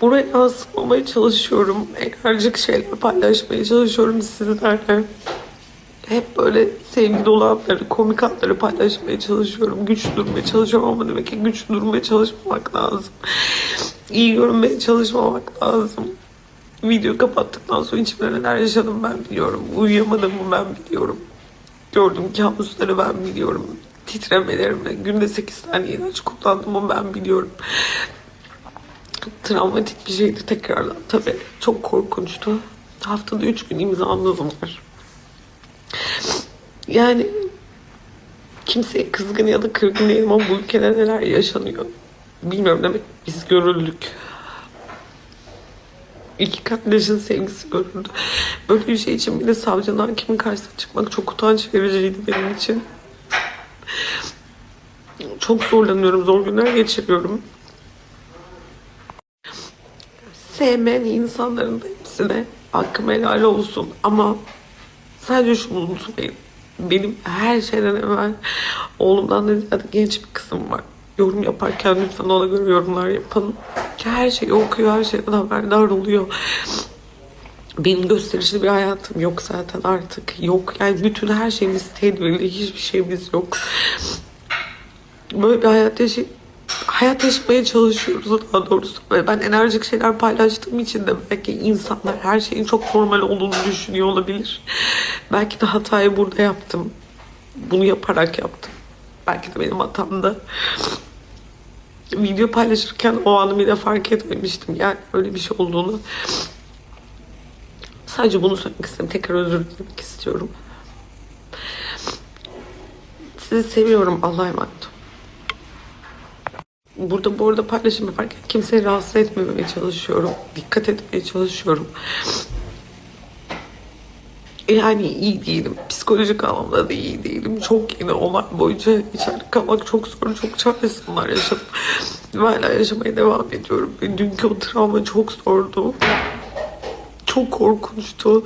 buraya yansıtmamaya çalışıyorum. Enerjik şeyler paylaşmaya çalışıyorum sizlerle. Hep böyle sevgi dolu anları, komik anları paylaşmaya çalışıyorum. Güç durmaya çalışıyorum ama demek ki güç durmaya çalışmamak lazım. İyi görünmeye çalışmamak lazım. Video kapattıktan sonra içimde neler yaşadım ben biliyorum. Uyuyamadığımı ben biliyorum. Gördüm kabusları ben biliyorum. Titremelerimi, günde 8 tane ilaç kullandığımı ben biliyorum. Travmatik bir şeydi tekrardan tabii. Çok korkunçtu. Haftada 3 gün imzamız var. Yani kimseye kızgın ya da kırgın değilim ama bu ülkede neler yaşanıyor. Bilmiyorum demek biz görüldük. İki kardeşin sevgisi görüldü. Böyle bir şey için bile savcının hakimin karşısına çıkmak çok utanç vericiydi benim için. Çok zorlanıyorum, zor günler geçiriyorum. Sevmeyen insanların da hepsine hakkım helal olsun. Ama sadece şunu unutmayın. Benim her şeyden evvel oğlumdan da ziyade genç bir kızım var. Yorum yaparken lütfen ona göre yorumlar yapın. Her şeyi okuyor, her şeyden haberdar oluyor. Benim gösterişli bir hayatım yok zaten artık. Yok. Yani bütün her şeyimiz tedbirli. Hiçbir şeyimiz yok. Böyle bir hayat yaşay hayat yaşamaya çalışıyoruz daha doğrusu. Ve ben enerjik şeyler paylaştığım için de belki insanlar her şeyin çok normal olduğunu düşünüyor olabilir. Belki de hatayı burada yaptım. Bunu yaparak yaptım. Belki de benim hatamdı. Video paylaşırken o anı bile fark etmemiştim. Yani öyle bir şey olduğunu. Sadece bunu söylemek istedim. Tekrar özür dilemek istiyorum. Sizi seviyorum. Allah'a emanet olun. Burada bu arada paylaşım yaparken kimseyi rahatsız etmemeye çalışıyorum. Dikkat etmeye çalışıyorum. Yani iyi değilim. Psikolojik anlamda da iyi değilim. Çok yeni olay boyunca içeride kalmak çok zor. Çok çaresiz anlar yaşadım. Ve hala yaşamaya devam ediyorum. Dünkü o travma çok zordu. Çok korkunçtu.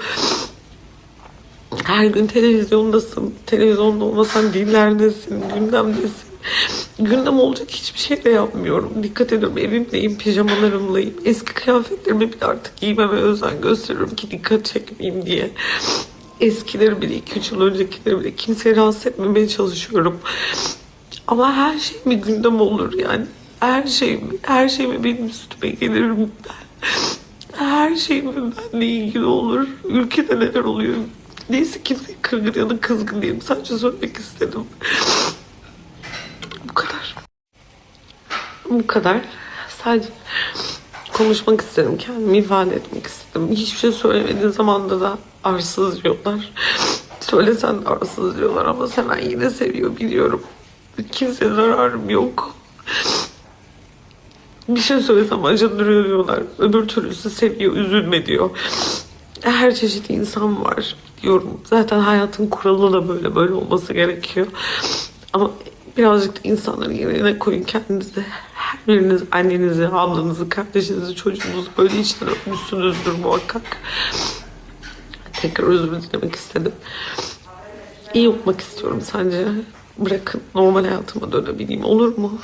Her gün televizyondasın. Televizyonda olmasan dinlerdesin, gündemdesin. Gündem olacak hiçbir şey de yapmıyorum. Dikkat ediyorum evimdeyim, pijamalarımlayım. Eski kıyafetlerimi bile artık giymeme özen gösteriyorum ki dikkat çekmeyeyim diye. Eskileri bile, 2-3 yıl öncekileri bile kimseyi rahatsız etmemeye çalışıyorum. Ama her şey mi gündem olur yani? Her şey mi? Her şey mi benim üstüme gelir mi? Her şey mi benimle ilgili olur? Ülkede neler oluyor? Neyse kimseye kırgın ya da kızgın değilim. Sadece söylemek istedim. Bu kadar. Bu kadar. Sadece konuşmak istedim. Kendimi ifade etmek istedim. Hiçbir şey söylemediğin zamanda da arsız diyorlar. Söylesen de arsız diyorlar ama Seven yine seviyor biliyorum. Kimseye zararım yok. Bir şey söylesem acındırıyor diyorlar. Öbür türlüsü seviyor, üzülme diyor. Her çeşit insan var diyorum. Zaten hayatın kuralı da böyle böyle olması gerekiyor. Ama birazcık da insanların yerine koyun kendinizi. Biriniz annenizi, ablanızı, kardeşinizi, çocuğunuzu böyle içten öpmüşsünüzdür muhakkak. Tekrar özür dilemek istedim. İyi olmak istiyorum sence. Bırakın normal hayatıma dönebileyim olur mu?